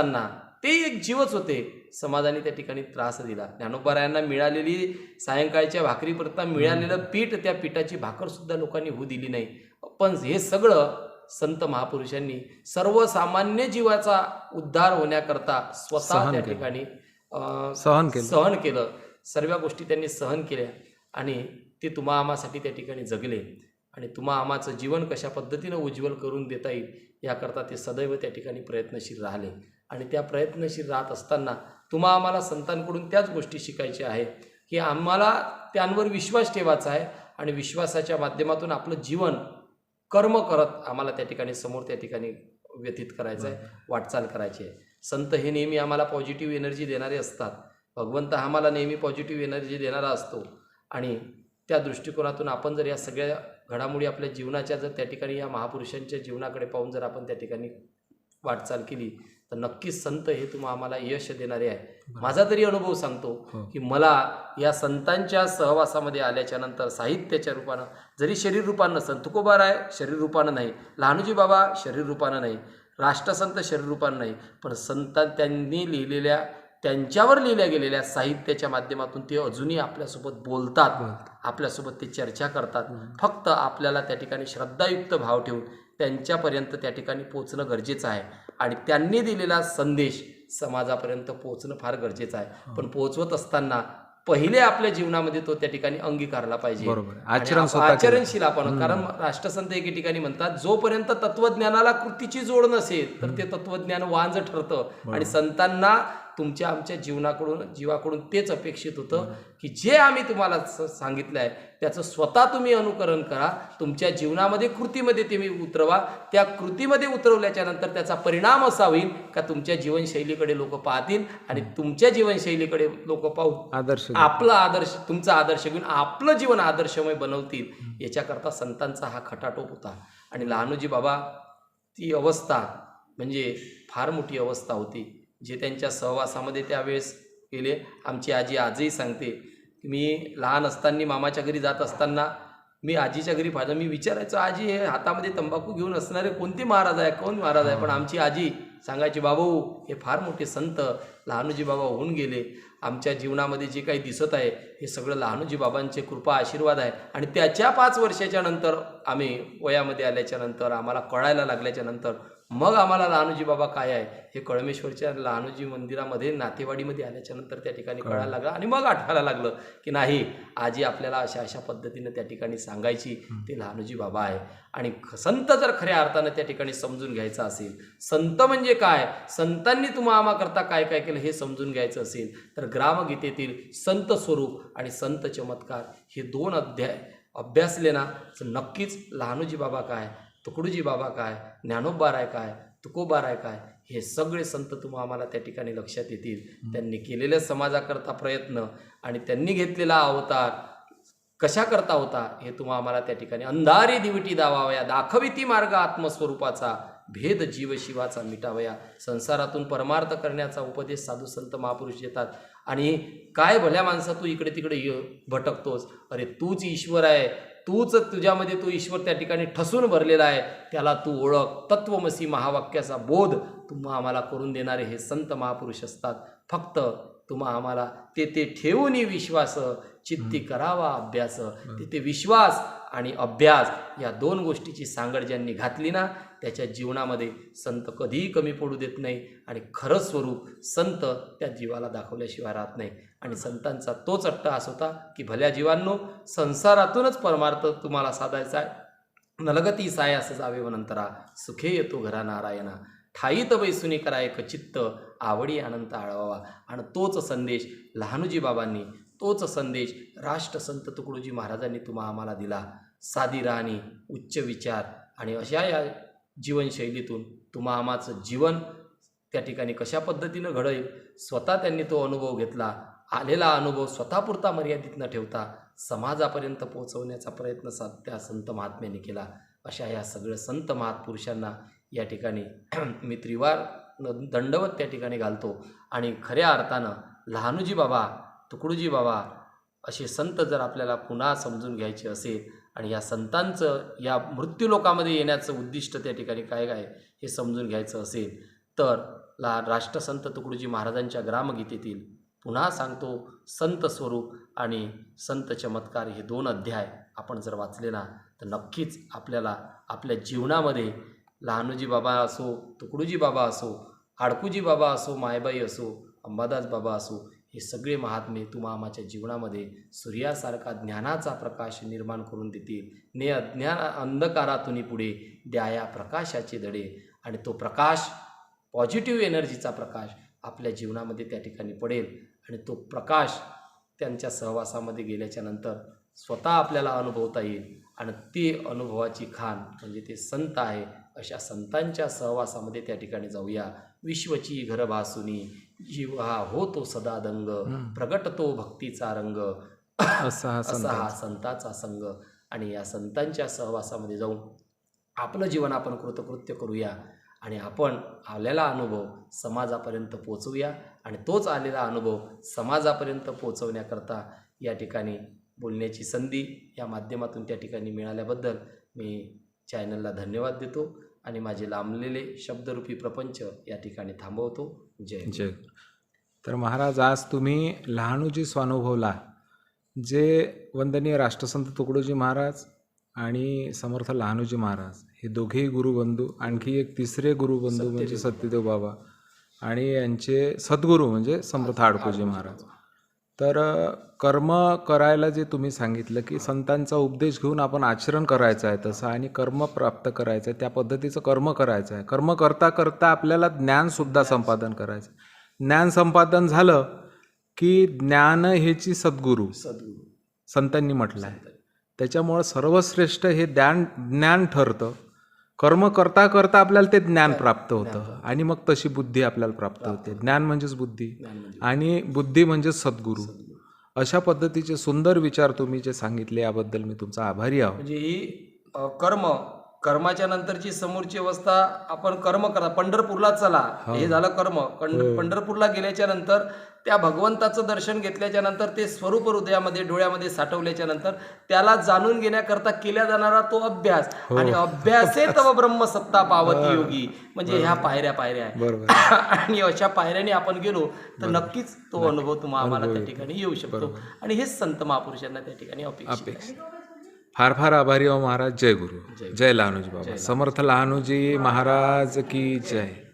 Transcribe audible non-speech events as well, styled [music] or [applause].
असताना ते एक जीवच होते. समाजाने त्या ठिकाणी त्रास दिला. ज्ञानोबारायांना मिळालेली सायंकाळच्या भाकरीपुरता मिळालेलं पीठ त्या पिठाची भाकर सुद्धा लोकांनी होऊ दिली नाही. पण हे सगळं संत महापुरुषांनी सर्वसामान्य जीवाचा उद्धार होण्याकरता स्वतः त्या. ठिकाणी सहन केलं. सहन केलं. सर्व गोष्टी त्यांनी सहन केल्या आणि ते तुम्हा आमासाठी त्या ठिकाणी जगले. आणि तुम्हा आमाचं जीवन कशा पद्धतीनं उज्ज्वल करून देता येईल याकरता ते सदैव त्या ठिकाणी प्रयत्नशील राहिले. आणि त्या प्रयत्नशील राहत असताना तुम्हा आम्हाला संतांकडून त्याच गोष्टी शिकायच्या आहे की आम्हाला त्यांवर विश्वास ठेवायचा आहे आणि विश्वासाच्या माध्यमातून आपलं जीवन कर्म करत आम्हाला त्या ठिकाणी समोर त्या ठिकाणी व्यतीत करायचं आहे वाटचाल करायची आहे. संत हे नेहमी आम्हाला पॉझिटिव्ह एनर्जी देणारे असतात. भगवंत आम्हाला नेहमी पॉझिटिव्ह एनर्जी देणारा असतो. आणि त्या दृष्टिकोनातून आपण जर या सगळ्या घडामोडी आपल्या जीवनाच्या जर त्या ठिकाणी या महापुरुषांच्या जीवनाकडे पाहून जर आपण त्या ठिकाणी वाटचाल केली तर नक्कीच संत हे तुम्हा आम्हाला यश देणारे आहे माझा तरी अनुभव सांगतो हो. की मला या संतांच्या सहवासामध्ये आल्याच्यानंतर साहित्याच्या रूपानं जरी शरीर रूपानं नसेल तुकोबाराय शरीर रूपानं नाही. लहानूजी बाबा शरीर रूपानं नाही. राष्ट्रसंत शरीर रूपानं नाही. पण संत त्यांनी लिहिलेल्या त्यांच्यावर लिहिल्या गेलेल्या साहित्याच्या माध्यमातून ते अजूनही आपल्यासोबत बोलतात. आपल्यासोबत ते चर्चा करतात. फक्त आपल्याला त्या ठिकाणी श्रद्धायुक्त भाव ठेवून त्यांच्यापर्यंत त्या ठिकाणी पोचणं गरजेचं आहे. आणि त्यांनी दिलेला संदेश समाजापर्यंत पोचणं फार गरजेचं आहे. पण पोचवत असताना पहिले आपल्या जीवनामध्ये तो त्या ठिकाणी अंगीकारला पाहिजे. आचरणशील आपण कारण राष्ट्रसंत एके ठिकाणी म्हणतात जोपर्यंत तत्वज्ञानाला कृतीची जोड नसेल तर ते तत्वज्ञान वांज ठरतं. आणि संतांना तुमच्या आमच्या जीवनाकडून जीवाकडून तेच अपेक्षित होतं की जे आम्ही तुम्हाला सांगितलं आहे त्याचं स्वतः तुम्ही अनुकरण करा तुमच्या जीवनामध्ये कृतीमध्ये तुम्ही उतरवा. त्या कृतीमध्ये उतरवल्याच्या नंतर त्याचा परिणाम असा होईल का तुमच्या जीवनशैलीकडे लोक पाहतील आणि तुमच्या जीवनशैलीकडे लोक पाहू? आदर्श. आपला आदर्श तुमचा आदर्श घेऊन आपलं जीवन आदर्शमय बनवतील याच्याकरता संतांचा हा खटाटोप होता. आणि लहानूजी बाबा ती अवस्था म्हणजे फार मोठी अवस्था होती. जे त्यांच्या सहवासामध्ये त्यावेळेस गेले आमची आजी आजही सांगते मी लहान असताना मामाच्या घरी जात असताना मी आजीच्या घरी पाहिलं. मी विचारायचो आजी हे हातामध्ये तंबाखू घेऊन असणारे कोणते महाराज आहे? कोण महाराज आहे? पण आमची आजी सांगायची बाबू हे फार मोठे संत लहानूजी बाबा होऊन गेले. आमच्या जीवनामध्ये जे काही दिसत आहे हे सगळं लहानूजी बाबांचे कृपा आशीर्वाद आहे. आणि त्याच्या पाच वर्षाच्या नंतर आम्ही वयामध्ये आल्याच्यानंतर आम्हाला कळायला लागल्याच्या नंतर मग आम्हाला लहानूजी बाबा काय आहे? हे कळमेश्वरच्या लहानूजी मंदिरामध्ये नातेवाडीमध्ये आल्याच्यानंतर त्या ठिकाणी कळायला लागलं आणि मग आठवायला लागलं की नाही आजी आपल्याला अशा अशा पद्धतीनं त्या ठिकाणी सांगायची ते लहानूजी बाबा आहे. आणि संत जर खऱ्या अर्थानं त्या ठिकाणी समजून घ्यायचं असेल संत म्हणजे काय? संतांनी तुम्हा आम्हाकरता काय काय केलं हे समजून घ्यायचं असेल तर ग्रामगीतेतील संत स्वरूप आणि संत चमत्कार हे दोन अध्याय अभ्यासले ना तर नक्कीच लहानूजी बाबा काय तुकडोजी बाबा काय ज्ञानोबाराय काय तुकोबाराय काय हे सगळे संत तुम्हा आम्हाला त्या ठिकाणी लक्षात येतील. त्यांनी केलेल्या समाजाकरता प्रयत्न आणि त्यांनी घेतलेला अवतार कशा करता होता हे तुम्हा आम्हाला त्या ठिकाणी अंधारी दिवटी दावावया दाखविती मार्ग आत्मस्वरूपाचा भेद जीव शिवाचा मिटावया. संसारातून परमार्थ करण्याचा उपदेश साधू संत महापुरुष देतात. आणि काय भल्या माणसा तू इकडे तिकडे य- भटकतोस? अरे तूच ईश्वर आहे. तूच तुझ्यामध्ये तो ईश्वर त्या ठिकाणी ठसून भरलेला आहे. त्याला तू ओळख. तत्वमसी महावाक्याचा बोध तुम्हा आम्हाला करून देणारे हे संत महापुरुष असतात. फक्त तुम्हा आम्हाला ते ते ठेवून विश्वास चित्ती करावा अभ्यास. तिथे विश्वास आणि अभ्यास या दोन गोष्टीची सांगड ज्यांनी घातली ना त्याच्या जीवनामध्ये संत कधीही कमी पडू देत नाही आणि खरं स्वरूप संत त्या जीवाला दाखवल्याशिवाय राहत नाही. आणि संतांचा तोच अट्टहास होता की भल्या जीवांनो संसारातूनच परमार्थ तुम्हाला साधायचा आहे. नलगती साय असं जावे वनंतरा सुखे येतो घरा नारायणा ठाईत बैसुनी करायक चित्त आवडी अनंत आळवावा. आणि तोच संदेश लहानुजी बाबांनी तोच संदेश राष्ट्रसंत तुकडोजी महाराजांनी तुम्हा आम्हाला दिला. साधी राहणी उच्च विचार आणि अशा या जीवनशैलीतून तुम्हा आम्हाचं जीवन त्या ठिकाणी कशा पद्धतीनं घडेल स्वतः त्यांनी तो अनुभव घेतला. आलेला अनुभव स्वतःपुरता मर्यादित न ठेवता समाजापर्यंत पोहोचवण्याचा प्रयत्न सा त्या संत महात्म्याने केला. अशा या सगळ्या संत महापुरुषांना या ठिकाणी [clears throat] मी त्रिवार न- दंडवत त्या ठिकाणी घालतो. आणि खऱ्या अर्थानं लहानूजी बाबा तुकडोजी बाबा असे संत जर आपल्याला पुन्हा समजून घ्यायचे असेल आणि या संतांचं या मृत्यूलोकामध्ये येण्याचं उद्दिष्ट त्या ठिकाणी काय काय हे समजून घ्यायचं असेल तर ला राष्ट्रसंत तुकडूजी महाराजांच्या ग्रामगीतेतील पुन्हा सांगतो संत स्वरूप आणि संत चमत्कार हे दोन अध्याय आपण जर वाचले ना तर नक्कीच आपल्याला आपल्या जीवनामध्ये लहानोजी बाबा असो तुकडूजी बाबा असो आडकुजी बाबा असो मायबाई असो अंबादास बाबा असो हे सगळे महात्मे तुम्हा आमच्या जीवनामध्ये सूर्यासारखा ज्ञानाचा प्रकाश निर्माण करून देतील. ने अज्ञान अंधकारातून पुढे द्याया प्रकाशाचे धडे. आणि तो प्रकाश पॉझिटिव्ह एनर्जीचा प्रकाश आपल्या जीवनामध्ये त्या ठिकाणी पडेल. आणि तो प्रकाश त्यांच्या सहवासामध्ये गेल्याच्यानंतर स्वतः आपल्याला अनुभवता येईल. आणि ते अनुभवाची खाण म्हणजे ते संत आहे अशा संतांच्या सहवासामध्ये त्या ठिकाणी जाऊया. विश्वची घर भासुनी जीव हा होतो सदा दंग प्रगटतो भक्तीचा रंग. असा हा हा संताचा संघ. आणि या संतांच्या सहवासामध्ये जाऊन आपलं जीवन आपण कृतकृत्य करूया आणि आपण आलेला अनुभव समाजापर्यंत पोचवूया आणि तोच आलेला अनुभव समाजापर्यंत पोचवण्याकरता या ठिकाणी बोलण्याची संधी या माध्यमातून त्या ठिकाणी मिळाल्याबद्दल मी चॅनलला धन्यवाद देतो. आणि माझे लांबलेले शब्दरूपी प्रपंच या ठिकाणी थांबवतो जय. जय. तर महाराज आज तुम्ही लहानूजी स्वानुभवला जे वंदनीय राष्ट्रसंत तुकडोजी महाराज आणि समर्थ लहानूजी महाराज हे दोघेही गुरुबंधू आणखी एक तिसरे गुरुबंधू म्हणजे सत्यदेव बाबा आणि यांचे सद्गुरू म्हणजे समर्थ आडकोजी महाराज तर कर्म करायला जे तुम्ही सांगितलं की संतांचा उपदेश घेऊन आपण आचरण करायचं आहे तसं आणि कर्म प्राप्त करायचं आहे त्या पद्धतीचं कर्म करायचं आहे. कर्म करता करता आपल्याला ज्ञानसुद्धा संपादन करायचं आहे. ज्ञान संपादन झालं की ज्ञान हेची सद्गुरू. सद्गुरू. संतांनी म्हटलं आहे त्याच्यामुळं सर्वश्रेष्ठ हे ज्ञान ज्ञान ठरतं. कर्म करता करता आपल्याला ते ज्ञान प्राप्त होतं. आणि मग तशी बुद्धी आपल्याला प्राप्त होते. ज्ञान म्हणजेच बुद्धी. म्हणजे आणि बुद्धी म्हणजे सद्गुरू. अशा पद्धतीचे सुंदर विचार तुम्ही जे सांगितले याबद्दल मी तुमचा आभारी आहोत म्हणजे ही कर्म कर्माच्या नंतरची समोरची अवस्था आपण कर्म करा. पंढरपूरला चला. हे. झालं कर्म. कंड- पंढरपूरला गेल्याच्यानंतर त्या भगवंताचं दर्शन घेतल्याच्या नंतर ते स्वरूप हृदयामध्ये डोळ्यामध्ये साठवल्याच्या नंतर त्याला जाणून घेण्याकरता केला जाणारा तो अभ्यास. आणि अभ्यासे तव ब्रह्म सत्ता पावती योगी. म्हणजे ह्या पायऱ्या पायऱ्या आहे [laughs] आणि अशा पायऱ्याने आपण गेलो तर नक्कीच तो अनुभव तुम्हाला आम्हाला त्या ठिकाणी येऊ शकतो. आणि हेच संत महापुरुषांना त्या ठिकाणी. अपेक्षा फार फार आभारी आहो महाराज. जय गुरु. जय लहानूजी बाबा. समर्थ लहानूजी महाराज की जय.